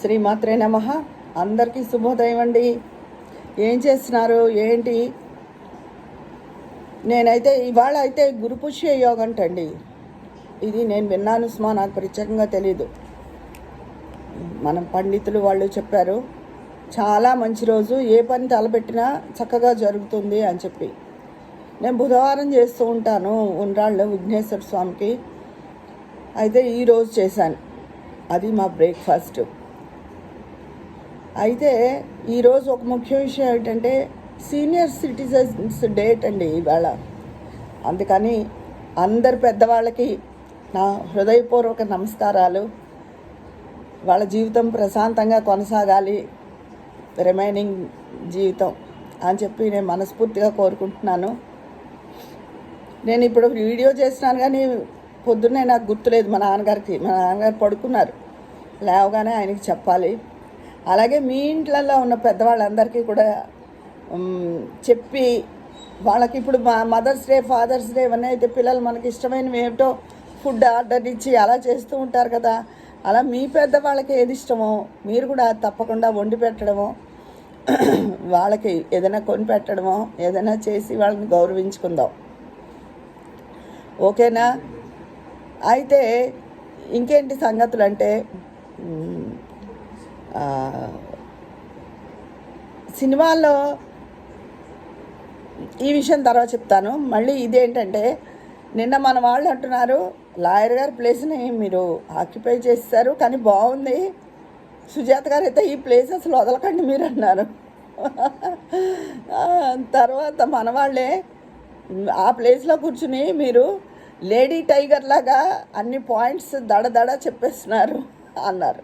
శ్రీమాత్రే నమ. అందరికీ శుభోదయం అండి. ఏం చేస్తున్నారు? ఏంటి? నేనైతే ఇవాళ అయితే గురుపుష్య యోగం అంటండి. ఇది నేను విన్నాను సుమా నాకు ప్రత్యేకంగా తెలీదు. మన పండితులు వాళ్ళు చెప్పారు చాలా మంచి రోజు ఏ పని తలపెట్టినా చక్కగా జరుగుతుంది అని చెప్పి. నేను బుధవారం చేస్తూ ఉంటాను ఉండ్రాళ్ళు విఘ్నేశ్వర స్వామికి. అయితే ఈరోజు చేశాను. అది మా బ్రేక్ఫాస్ట్. అయితే ఈరోజు ఒక ముఖ్య విషయం ఏంటంటే సీనియర్ సిటిజన్స్ డేట్ అండి ఇవాళ. అందుకని అందరు పెద్దవాళ్ళకి నా హృదయపూర్వక నమస్కారాలు. వాళ్ళ జీవితం ప్రశాంతంగా కొనసాగాలి. రిమైనింగ్ జీవితం అని చెప్పి నేను మనస్ఫూర్తిగా కోరుకుంటున్నాను. నేను ఇప్పుడు వీడియో చేస్తున్నాను కానీ పొద్దున్నే నాకు గుర్తులేదు. మా నాన్నగారికి మా నాన్నగారు పడుకున్నారు. లేవగానే ఆయనకి చెప్పాలి. అలాగే మీ ఇంట్లలో ఉన్న పెద్దవాళ్ళందరికీ కూడా చెప్పి వాళ్ళకి ఇప్పుడు మా మదర్స్ డే ఫాదర్స్ డే ఇవన్నీ అయితే పిల్లలు మనకి ఇష్టమైనవి ఏమిటో ఫుడ్ ఆర్డర్ ఇచ్చి అలా చేస్తూ ఉంటారు కదా. అలా మీ పెద్దవాళ్ళకి ఏది ఇష్టమో మీరు కూడా తప్పకుండా వండి పెట్టడమో వాళ్ళకి ఏదైనా కొని పెట్టడమో ఏదైనా చేసి వాళ్ళని గౌరవించుకుందాం. ఓకేనా? అయితే ఇంకేంటి సంగతులు అంటే సినిమాల్లో ఈ విషయం తర్వాత చెప్తాను. మళ్ళీ ఇదేంటంటే నిన్న మన వాళ్ళు అంటున్నారు లాయర్ గారి ప్లేస్ని మీరు ఆక్యుపై చేస్తారు కానీ బాగుంది. సుజాత గారు అయితే ఈ ప్లేస్ అసలు వదలకండి మీరు అన్నారు. తర్వాత మన వాళ్ళే ఆ ప్లేస్లో కూర్చుని మీరు లేడీ టైగర్ లాగా అన్ని పాయింట్స్ దడ దడ చెప్పేస్తున్నారు అన్నారు.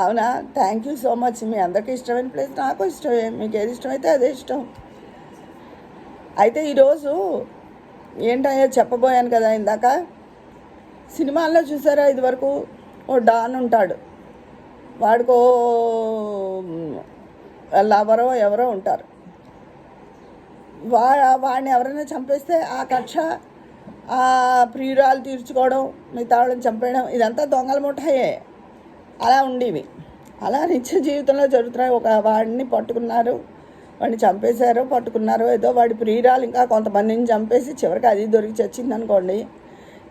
అవునా? థ్యాంక్ యూ సో మచ్ మీ అందరికీ ఇష్టమైన ప్లేస్ నాకు ఇష్టమే. మీకు ఏది ఇష్టమైతే అదే ఇష్టం. అయితే ఈరోజు ఏంటయ్యా చెప్పబోయాను కదా ఇందాక? సినిమాల్లో చూసారా ఇదివరకు? ఓ డాన్ ఉంటాడు. వాడికో లవరో ఎవరో ఉంటారు. వా వాడిని ఎవరైనా చంపేస్తే ఆ కక్ష ఆ ప్రియురాలు తీర్చుకోవడం మిగతా వాళ్ళని చంపేయడం ఇదంతా దొంగల ముఠాయే అలా ఉండేవి. అలా నిత్య జీవితంలో జరుగుతున్నాయి ఒక వాడిని పట్టుకున్నారు వాడిని చంపేశారో పట్టుకున్నారో ఏదో వాడి ప్రియురాలు ఇంకా కొంతమందిని చంపేసి చివరికి అది దొరికి చచ్చింది అనుకోండి.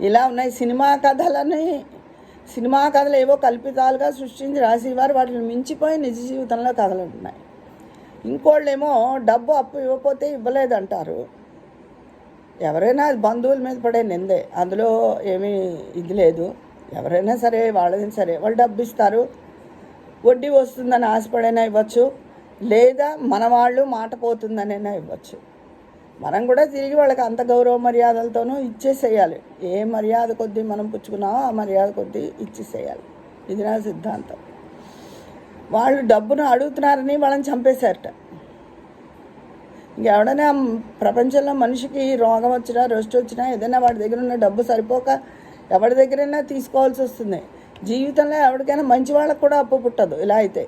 ఇలా ఉన్నాయి సినిమా కథలని సినిమా కథలు ఏవో కల్పితాలుగా సృష్టించి రాసేవారు వాటిని మించిపోయి నిజ జీవితంలో కథలు ఉంటున్నాయి. ఇంకోళ్ళేమో డబ్బు అప్పు ఇవ్వకపోతే ఇవ్వలేదంటారు. ఎవరైనా బంధువుల మీద పడే నిందే అందులో ఏమీ ఇది లేదు. ఎవరైనా సరే వాళ్ళని సరే వాళ్ళు డబ్బు ఇస్తారు వడ్డీ వస్తుందని ఆశపడైనా ఇవ్వచ్చు. లేదా మన వాళ్ళు మాట పోతుందనైనా ఇవ్వచ్చు. మనం కూడా తిరిగి వాళ్ళకి అంత గౌరవ మర్యాదలతోనూ ఇచ్చేసేయాలి. ఏ మర్యాద కొద్దీ మనం పుచ్చుకున్నామో ఆ మర్యాద కొద్దీ ఇచ్చేసేయాలి. ఇది నా సిద్ధాంతం. వాళ్ళు డబ్బును అడుగుతున్నారని వాళ్ళని చంపేశారట. ఇంకెవడైనా ప్రపంచంలో మనిషికి రోగం వచ్చినా రెస్ట్ వచ్చినా ఏదైనా వాడి దగ్గర ఉన్న డబ్బు సరిపోక ఎవరి దగ్గరైనా తీసుకోవాల్సి వస్తుంది. జీవితంలో ఎవరికైనా మంచి వాళ్ళకు కూడా అప్పు పుట్టదు. ఇలా అయితే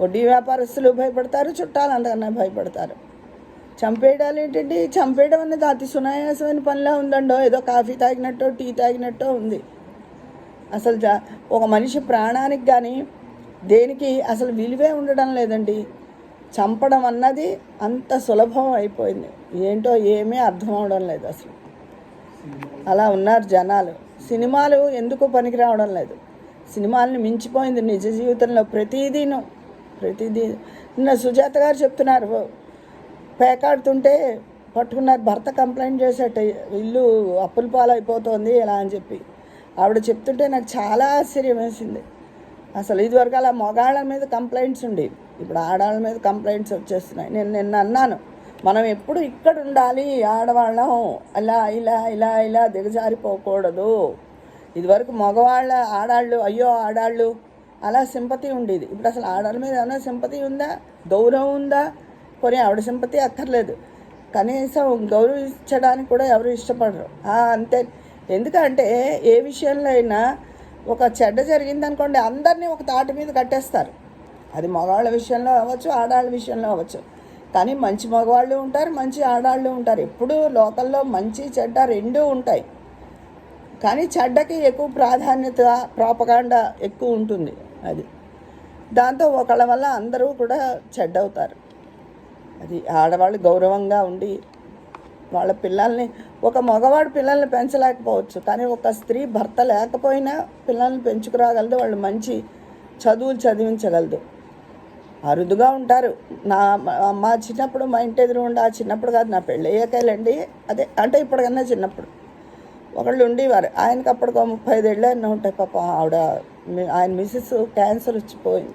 వడ్డీ వ్యాపారస్తులు భయపడతారు చుట్టాలు అంతకన్నా భయపడతారు. చంపేయడాలు ఏంటంటే చంపేయడం అనేది అతి సునాయాసమైన పనిలా ఉందండో ఏదో కాఫీ తాగినట్టో టీ తాగినట్టో ఉంది. అసలు జా- ఒక మనిషి ప్రాణానికి కానీ దేనికి అసలు విలువే ఉండడం లేదండి. చంపడం అన్నది అంత సులభం అయిపోయింది. ఏంటో ఏమీ అర్థం అవడం లేదు అసలు. అలా ఉన్నారు జనాలు. సినిమాలు ఎందుకు పనికి రావడం లేదు? సినిమాల్ని మించిపోయింది నిజ జీవితంలో ప్రతిదీను. ప్రతిదీ నిన్న సుజాత గారు చెప్తున్నారు పేకాడుతుంటే పట్టుకున్నారు భర్త కంప్లైంట్ చేసేట ఇల్లు అప్పుల పాలైపోతుంది ఇలా అని చెప్పి. ఆవిడ చెప్తుంటే నాకు చాలా ఆశ్చర్యం వేసింది. అసలు ఇదివరకు అలా మగాళ్ళ మీద కంప్లైంట్స్ ఉండేవి ఇప్పుడు ఆడాళ్ళ మీద కంప్లైంట్స్ వచ్చేస్తున్నాయి. నేను నిన్న అన్నాను మనం ఎప్పుడు ఇక్కడ ఉండాలి ఆడవాళ్ళం. అలా ఇలా ఇలా ఇలా దిగజారిపోకూడదు. ఇదివరకు మగవాళ్ళ ఆడాళ్ళు అయ్యో ఆడాళ్ళు అలా సింపతి ఉండేది. ఇప్పుడు అసలు ఆడవాళ్ళ మీద ఏమైనా సింపతి ఉందా? గౌరవం ఉందా? పోనీ ఆవిడ సింపతి అక్కర్లేదు. కనీసం గౌరవించడానికి కూడా ఎవరు ఇష్టపడరు. అంతే. ఎందుకంటే ఏ విషయంలో అయినా ఒక చెడ్డ జరిగిందనుకోండి అందరినీ ఒక తాటి మీద కట్టేస్తారు. అది మగవాళ్ళ విషయంలో అవ్వచ్చు ఆడవాళ్ళ విషయంలో అవ్వచ్చు. కానీ మంచి మగవాళ్ళు ఉంటారు మంచి ఆడవాళ్ళు ఉంటారు. ఎప్పుడూ లోకల్లో మంచి చెడ్డ రెండూ ఉంటాయి. కానీ చెడ్డకి ఎక్కువ ప్రాధాన్యత ప్రాపకాండ ఎక్కువ ఉంటుంది అది. దాంతో ఒకళ్ళ వల్ల అందరూ కూడా చెడ్డవుతారు. అది ఆడవాళ్ళు గౌరవంగా ఉండి వాళ్ళ పిల్లల్ని ఒక మగవాడు పిల్లల్ని పెంచలేకపోవచ్చు. కానీ ఒక స్త్రీ భర్త లేకపోయినా పిల్లల్ని పెంచుకురాగలదు వాళ్ళు మంచి చదువులు చదివించగలదు. అరుదుగా ఉంటారు. నా మా చిన్నప్పుడు మా ఇంటి ఎదురుగుండా చిన్నప్పుడు కాదు నా పెళ్ళి అయ్యాకేళ్ళండి అదే అంటే ఇప్పటికన్నా చిన్నప్పుడు. ఒకళ్ళు ఉండేవారు. ఆయనకి అప్పటికి ఒక ముప్పై ఐదేళ్ళు ఎన్నో ఉంటాయి పాపం. ఆవిడ ఆయన మిస్సెస్ క్యాన్సర్ వచ్చిపోయింది.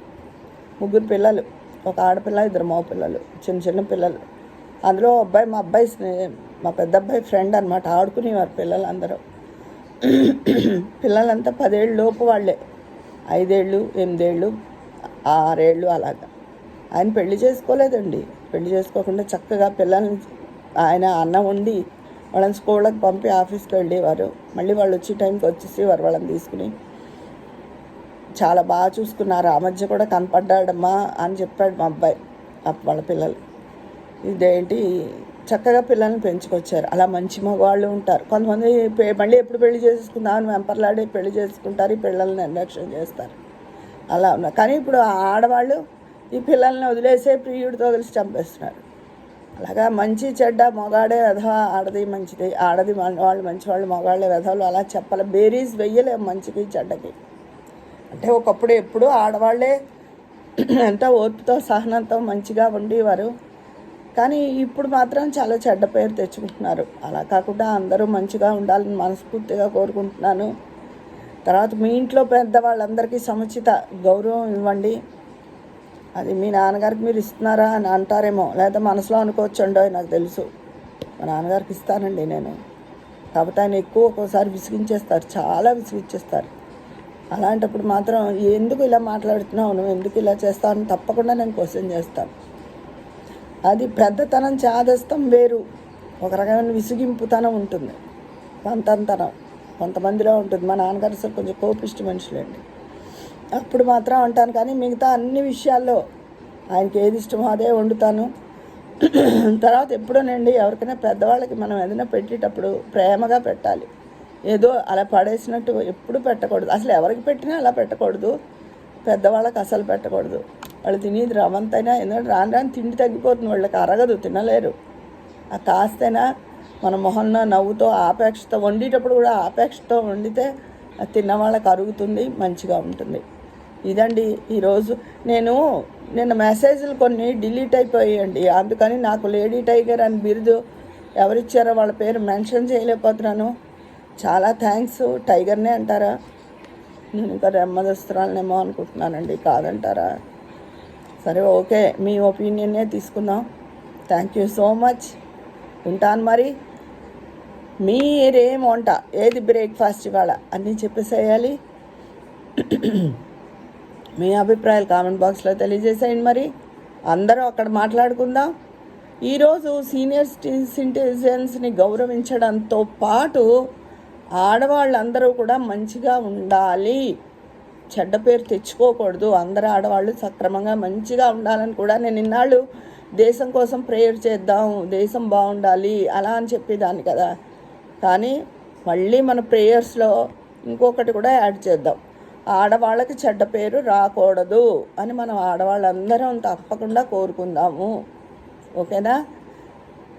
ముగ్గురు పిల్లలు. ఒక ఆడపిల్ల ఇద్దరు మగ పిల్లలు చిన్న చిన్న పిల్లలు. అందులో అబ్బాయి మా అబ్బాయి స్నే మా పెద్ద అబ్బాయి ఫ్రెండ్ అనమాట ఆడుకునేవారు పిల్లలందరూ. పిల్లలంతా పదేళ్ళు లోపు వాళ్ళే. ఐదేళ్ళు ఎనిమిదేళ్ళు ఆరేళ్ళు అలాగా. ఆయన పెళ్ళి చేసుకోలేదండి. పెళ్ళి చేసుకోకుండా చక్కగా పిల్లల్ని ఆయన అన్నం ఉండి వాళ్ళని స్కూళ్ళకి పంపి ఆఫీస్కి వెళ్ళేవారు. మళ్ళీ వాళ్ళు వచ్చే టైంకి వచ్చేసేవారు వాళ్ళని తీసుకుని. చాలా బాగా చూసుకున్నారు. ఆ మధ్య కూడా కనపడ్డాడమ్మా అని చెప్పాడు మా అబ్బాయి అప్ప- వాళ్ళ పిల్లలు. ఇదేంటి? చక్కగా పిల్లల్ని పెంచుకొచ్చారు. అలా మంచి మగవాళ్ళు ఉంటారు. కొంతమంది పె- మళ్ళీ ఎప్పుడు పెళ్ళి చేసుకుందామని వెంపర్లాడి పెళ్ళి చేసుకుంటారు. ఈ పిల్లల్ని నిర్లక్ష్యం చేస్తారు. అలా ఉన్నారు. కానీ ఇప్పుడు ఆడవాళ్ళు ఈ పిల్లల్ని వదిలేసే ప్రియుడితో కలిసి చంపేస్తున్నారు. అలాగా మంచి చెడ్డ మొగాడే వెధవ ఆడది మంచిది ఆడది వాళ్ళు మంచివాళ్ళు మొగాళ్ళే మగాళ్ళే అలా చెప్పాలి. బేరీస్ వెయ్యలేము మంచికి చెడ్డకి. అంటే ఒకప్పుడు ఎప్పుడు ఆడవాళ్ళే ఎంతో ఓర్పుతో సహనంతో మంచిగా ఉండేవారు. కానీ ఇప్పుడు మాత్రం చాలా చెడ్డ పేరు తెచ్చుకుంటున్నారు. అలా కాకుండా అందరూ మంచిగా ఉండాలని మనస్ఫూర్తిగా కోరుకుంటున్నాను. తర్వాత మీ ఇంట్లో పెద్దవాళ్ళందరికీ సముచిత గౌరవం ఇవ్వండి. అది మీ నాన్నగారికి మీరు ఇస్తున్నారా అని అంటారేమో లేదా మనసులో అనుకోవచ్చుండో నాకు తెలుసు. మా నాన్నగారికి ఇస్తానండి నేను. కాకపోతే ఆయన ఎక్కువ ఒక్కోసారి విసిగించేస్తారు చాలా విసిగించేస్తారు. అలాంటప్పుడు మాత్రం ఎందుకు ఇలా మాట్లాడుతున్నావు నువ్వు ఎందుకు ఇలా చేస్తావు అని తప్పకుండా నేను క్వశ్చన్ చేస్తాను. అది పెద్దతనం చాదస్తం వేరు. ఒక రకమైన విసిగింపుతనం ఉంటుంది. పంతంతనం. కొంతమందిలో ఉంటుంది. మా నాన్నగారు సార్ కొంచెం కోపిష్టి మనుషులండి. అప్పుడు మాత్రం అంటాను కానీ మిగతా అన్ని విషయాల్లో ఆయనకి ఏది ఇష్టమో అదే వండుతాను. తర్వాత ఎప్పుడోనండి ఎవరికైనా పెద్దవాళ్ళకి మనం ఏదైనా పెట్టేటప్పుడు ప్రేమగా పెట్టాలి. ఏదో అలా పడేసినట్టు ఎప్పుడు పెట్టకూడదు. అసలు ఎవరికి పెట్టినా అలా పెట్టకూడదు. పెద్దవాళ్ళకి అసలు పెట్టకూడదు. వాళ్ళు తినేది రవంతైనా ఎందుకంటే రాను రాను తిండి తగ్గిపోతుంది. వాళ్ళకి అరగదు తినలేరు. ఆ కాస్తైనా మన మొహంలో నవ్వుతో ఆపేక్షతో వండేటప్పుడు కూడా ఆపేక్షతో వండితే అది తిన్న వాళ్ళకి అరుగుతుంది మంచిగా ఉంటుంది. ఇదండి ఈరోజు నేను నిన్న మెసేజ్లు కొన్ని డిలీట్ అయిపోయాయండి. అందుకని నాకు లేడీ టైగర్ అని బిరుదు ఎవరిచ్చారో వాళ్ళ పేరు మెన్షన్ చేయలేకపోతున్నాను. చాలా థ్యాంక్స్ టైగర్నే అంటారా? నేను ఇంకా రెమ్మదస్తురాలనేమో అనుకుంటున్నానండి కాదంటారా? సరే ఓకే మీ ఒపీనియన్నే తీసుకుందాం. Thank you so much. ఉంటాను మరి. మీరేం వంట ఏది బ్రేక్ఫాస్ట్ ఇవాళ? అన్నీ చెప్పేసేయాలి. మీ అభిప్రాయాలు కామెంట్ బాక్స్లో తెలియజేసేయండి మరి. అందరూ అక్కడ మాట్లాడుకుందాం. ఈరోజు సీనియర్ సిటిజన్స్ని గౌరవించడంతో పాటు ఆడవాళ్ళందరూ కూడా మంచిగా ఉండాలి. చెడ్డ పేరు తెచ్చుకోకూడదు. అందరు ఆడవాళ్ళు సక్రమంగా మంచిగా ఉండాలని కూడా నేను ఇన్నాళ్ళు దేశం కోసం ప్రేయర్ చేద్దాం దేశం బాగుండాలి అలా అని చెప్పేదాన్ని కదా. కానీ మళ్ళీ మన ప్రేయర్స్లో ఇంకొకటి కూడా యాడ్ చేద్దాం. ఆడవాళ్ళకి చెడ్డ పేరు రాకూడదు అని మనం ఆడవాళ్ళందరం తప్పకుండా కోరుకుందాము. ఓకేనా?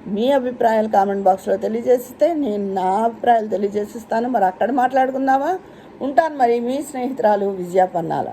మీ అభిప్రాయాలు కామెంట్ బాక్స్లో తెలియజేస్తే నేను నా అభిప్రాయాలు తెలియజేసిస్తాను. మరి అక్కడ మాట్లాడుకుందామా? ఉంటాను మరి మీ స్నేహితురాలు విజయ పన్నాల.